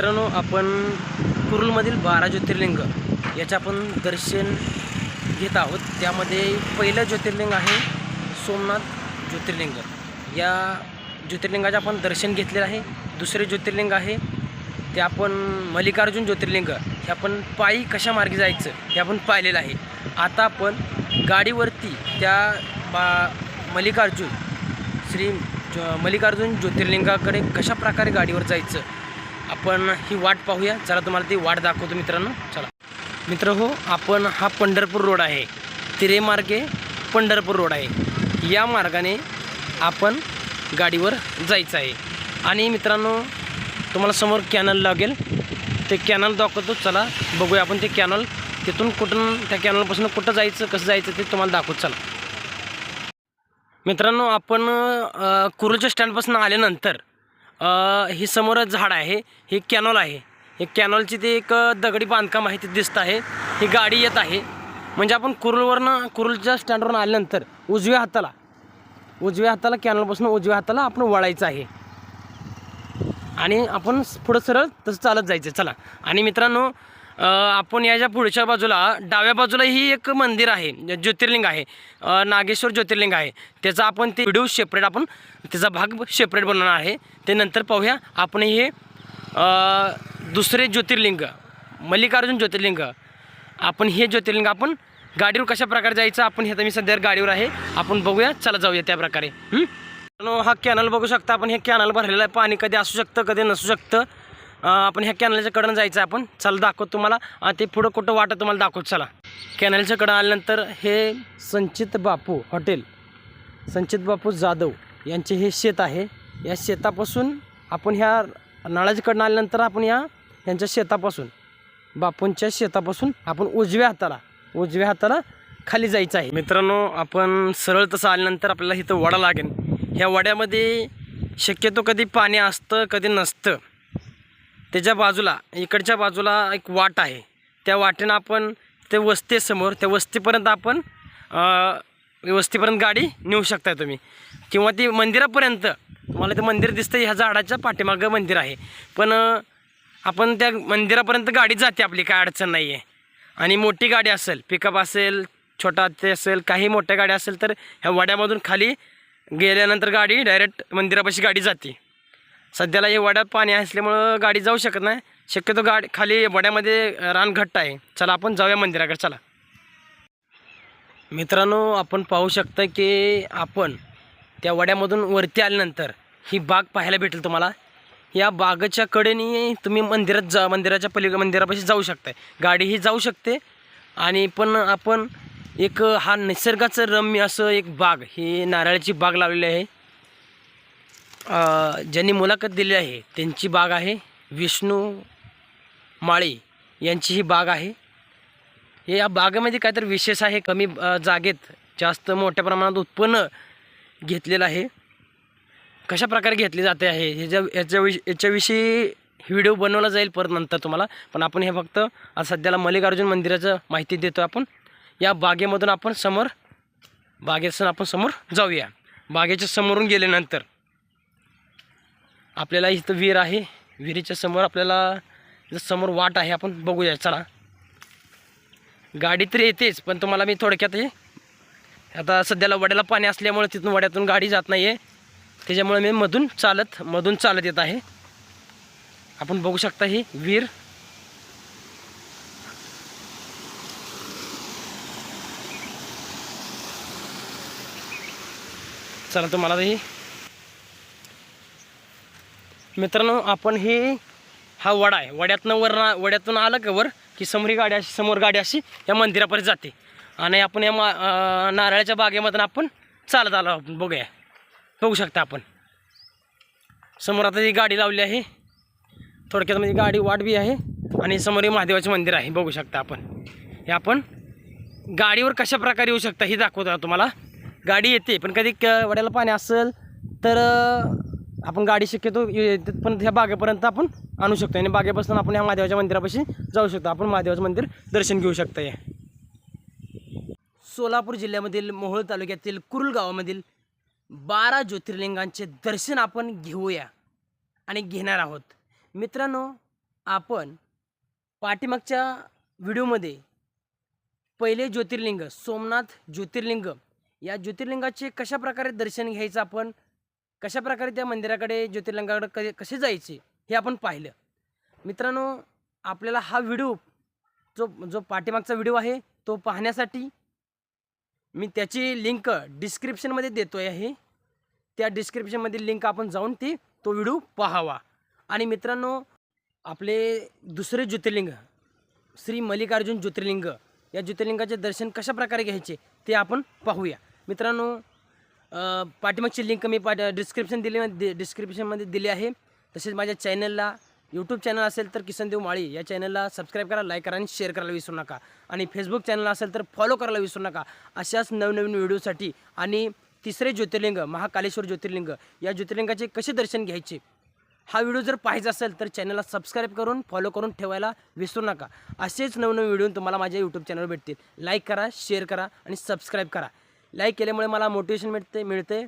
मित्रांनो आपण कुरुलमधील बारा ज्योतिर्लिंग याचं आपण दर्शन घेत आहोत. त्यामध्ये पहिलं ज्योतिर्लिंग आहे सोमनाथ ज्योतिर्लिंग. या ज्योतिर्लिंगाचं आपण दर्शन घेतलेलं आहे. दुसरे ज्योतिर्लिंग आहे ते आपण मल्लिकार्जुन ज्योतिर्लिंग. हे आपण पायी कशा मार्गे जायचं हे आपण पाहिलेलं आहे. आता आपण गाडीवरती त्या बा मल्लिकार्जुन श्री ज्यो मल्लिकार्जुन ज्योतिर्लिंगाकडे कशा प्रकारे गाडीवर जायचं आपण ही वाट पाहूया. चला तुम्हाला ती वाट दाखवतो मित्रांनो. चला. मित्र हो आपण हा पंढरपूर रोड आहे. तिरे मार्गे पंढरपूर रोड आहे. या मार्गाने आपण गाडीवर जायचं आहे. आणि मित्रांनो तुम्हाला समोर कॅनल लागेल. ते कॅनल दाखवतो. चला बघूया आपण ते कॅनल. तिथून कुठून त्या कॅनलपासून कुठं जायचं कसं जायचं ते तुम्हाला दाखवतो चला. मित्रांनो आपण कुरूच्या स्टँडपासून आल्यानंतर हे समोर झाड आहे. हे कॅनॉल आहे. हे कॅनॉलची ते एक दगडी बांधकाम आहे ते दिसत आहे. ही गाडी येत आहे. म्हणजे आपण कुरुलवरनं कुरुलच्या स्टँडवरून आल्यानंतर उजव्या हाताला उजव्या हाताला कॅनॉलपासून उजव्या हाताला आपण वळायचं आहे. आणि आपण पुढं सरळ तसं चालत जायचं. चला. आणि मित्रांनो आपण याच्या पुढच्या बाजूला डाव्या बाजूला ही एक मंदिर आहे ज्योतिर्लिंग आहे. नागेश्वर ज्योतिर्लिंग आहे. त्याचा आपण ते व्हिडिओ सेपरेट आपण त्याचा भाग सेपरेट बनवणार आहे. ते नंतर पाहूया. आपण हे दुसरे ज्योतिर्लिंग मल्लिकार्जुन ज्योतिर्लिंग आपण हे ज्योतिर्लिंग आपण गाडीवर कशा प्रकारे जायचं आपण हे तर मी सध्या गाडीवर आहे. आपण बघूया. चला जाऊया त्या प्रकारे. हा कॅनल बघू शकता आपण. हे कॅनल भरलेलं आहे. पाणी कधी असू शकतं कधी नसू शकतं. आपण ह्या कॅनलच्या कडनं जायचं आहे आपण. चला दाखवत तुम्हाला. ते पुढं कुठं वाटत तुम्हाला दाखवत. चला. कॅनलच्या कडं आल्यानंतर हे संचित बापू हॉटेल संचित बापू जाधव यांचे हे शेत आहे. या शेतापासून आपण ह्या नळाच्याकडनं आल्यानंतर आपण या यांच्या शेतापासून बापूंच्या शेतापासून आपण उजव्या हाताला उजव्या हाताला खाली जायचं आहे. मित्रांनो आपण सरळ तसं आल्यानंतर आपल्याला इथं वडा लागेल. ह्या वड्यामध्ये शक्यतो कधी पाणी असतं कधी नसतं. त्याच्या बाजूला इकडच्या बाजूला एक वाट आहे. त्या वाटेनं आपण ते वस्ती आहे समोर त्या वस्तीपर्यंत आपण वस्तीपर्यंत गाडी नेऊ शकता तुम्ही. किंवा ती मंदिरापर्यंत तुम्हाला ते मंदिर दिसतं ह्या झाडाच्या पाठीमागं मंदिर आहे. पण आपण त्या मंदिरापर्यंत गाडी जाते आपली काय अडचण नाही आहे आणि मोठी गाडी असेल पिकअप असेल छोटा ते असेल काही मोठ्या गाड्या असेल तर ह्या वड्यामधून खाली गेल्यानंतर गाडी डायरेक्ट मंदिरापाशी गाडी जाते. सध्याला हे वड्यात पाणी असल्यामुळं गाडी जाऊ शकत नाही. शक्यतो गाडी खाली वड्यामध्ये रान घट्ट आहे. चला आपण जाऊया मंदिराकडे. चला. मित्रांनो आपण पाहू शकता की आपण त्या वड्यामधून वरती आल्यानंतर ही बाग पाहायला भेटेल तुम्हाला. या बागेच्या कडेने तुम्ही मंदिरात जा मंदिराच्या पलीकडे मंदिरापाशी जाऊ शकताय. गाडी ही जाऊ शकते. आणि पण आपण एक हा निसर्गाचं रम्य असं एक बाग ही नारळाची बाग लावलेली आहे. ज्यांनी मुलाखत दिली आहे त्यांची बाग आहे विष्णू माळी यांची ही बाग आहे. हे या बागेमध्ये काहीतरी विशेष आहे कमी जागेत जास्त मोठ्या प्रमाणात उत्पन्न घेतलेलं आहे. कशा प्रकारे घेतले जाते आहे ह्याच्या याच्याविषयी याच्याविषयी व्हिडिओ बनवला जाईल परत नंतर तुम्हाला. पण आपण हे फक्त आज सध्याला मल्लिकार्जुन मंदिराचं माहिती देतो आपण. या बागेमधून आपण समोर बागेतून आपण समोर जाऊया. बागेच्या समोरून गेल्यानंतर आपल्याला इथं विहीर आहे. विहिरीच्या समोर आपल्याला समोर वाट आहे. आपण बघूया. चला. गाडी तर येतेच पण तुम्हाला मी थोडक्यात हे आता सध्याला वड्याला पाणी असल्यामुळे तिथून वड्यातून गाडी जात नाही आहे त्याच्यामुळे मी मधून चालत मधून चालत येत आहे. आपण बघू शकता ही विहीर. चला तुम्हाला ही मित्रांनो आपण ही हा वडा आहे. वड्यातनं वर वड्यातून आलं का वर की समोरी गाडी अशी समोर गाडी अशी या मंदिरापर्यंत जाते. आणि आपण या मा नारळाच्या बागेमधून आपण चालत आलो आपण बघूया. बघू शकता आपण. समोर आता ही गाडी लावली आहे. थोडक्यात म्हणजे गाडी वाट बी आहे आणि समोर हे महादेवाचे मंदिर आहे. बघू शकता आपण. हे आपण गाडीवर कशा प्रकारे येऊ शकता हे दाखवतो तुम्हाला. गाडी येते पण कधी क- वड्याला पाणी असेल तर आपण गाडी शक्यतो पण ह्या बागेपर्यंत आपण आणू शकतो. आणि बागेपासून आपण ह्या महादेवाच्या मंदिरापाशी जाऊ शकतो. आपण महादेवाचं मंदिर दर्शन घेऊ शकतो या सोलापूर जिल्ह्यामधील मोहोळ तालुक्यातील कुरुल गावामधील बारा ज्योतिर्लिंगांचे दर्शन आपण घेऊया आणि घेणार आहोत. मित्रांनो आपण पाठीमागच्या व्हिडिओमध्ये पहिले ज्योतिर्लिंग सोमनाथ ज्योतिर्लिंग या ज्योतिर्लिंगाचे कशा प्रकारे दर्शन घ्यायचं आपण कशा प्रकारे त्या मंदिराकडे ज्योतिर्लिंगाकडे क कसे जायचे हे आपण पाहिलं. मित्रांनो आपल्याला हा व्हिडिओ जो जो पाठीमागचा व्हिडिओ आहे तो पाहण्यासाठी मी त्याची लिंक डिस्क्रिप्शनमध्ये देतो आहे. त्या डिस्क्रिप्शनमध्ये लिंक आपण जाऊन ती तो व्हिडिओ पाहावा. आणि मित्रांनो आपले दुसरे ज्योतिर्लिंग श्री मल्लिकार्जुन ज्योतिर्लिंग या ज्योतिर्लिंगाचे दर्शन कशा प्रकारे घ्यायचे ते आपण पाहूया. मित्रांनो पाठीमागची लिंक मी पाठ डिस्क्रिप्शन दिली दि- डिस्क्रिप्शनमध्ये दिली आहे. तसेच माझ्या चॅनलला यूट्यूब चॅनल असेल तर किसनदेव माळी या चॅनलला सबस्क्राईब करा लाईक करा आणि शेअर करायला विसरू नका. आणि फेसबुक चॅनल असेल तर फॉलो करायला विसरू नका. अशाच नवनवीन व्हिडिओसाठी आणि तिसरे ज्योतिर्लिंग महाकालेश्वर ज्योतिर्लिंग या ज्योतिर्लिंगाचे कसे दर्शन घ्यायचे? हा व्हिडिओ जर पाहायचा असेल तर चॅनलला सबस्क्राईब करून फॉलो करून ठेवायला विसरू नका. असेच नवनवीन व्हिडिओ तुम्हाला माझ्या यूट्यूब चॅनलवर भेटतील. लाईक करा शेअर करा आणि सबस्क्राईब करा. लाईक केल्यामुळे मला मोटिवेशन मिळते मिळते.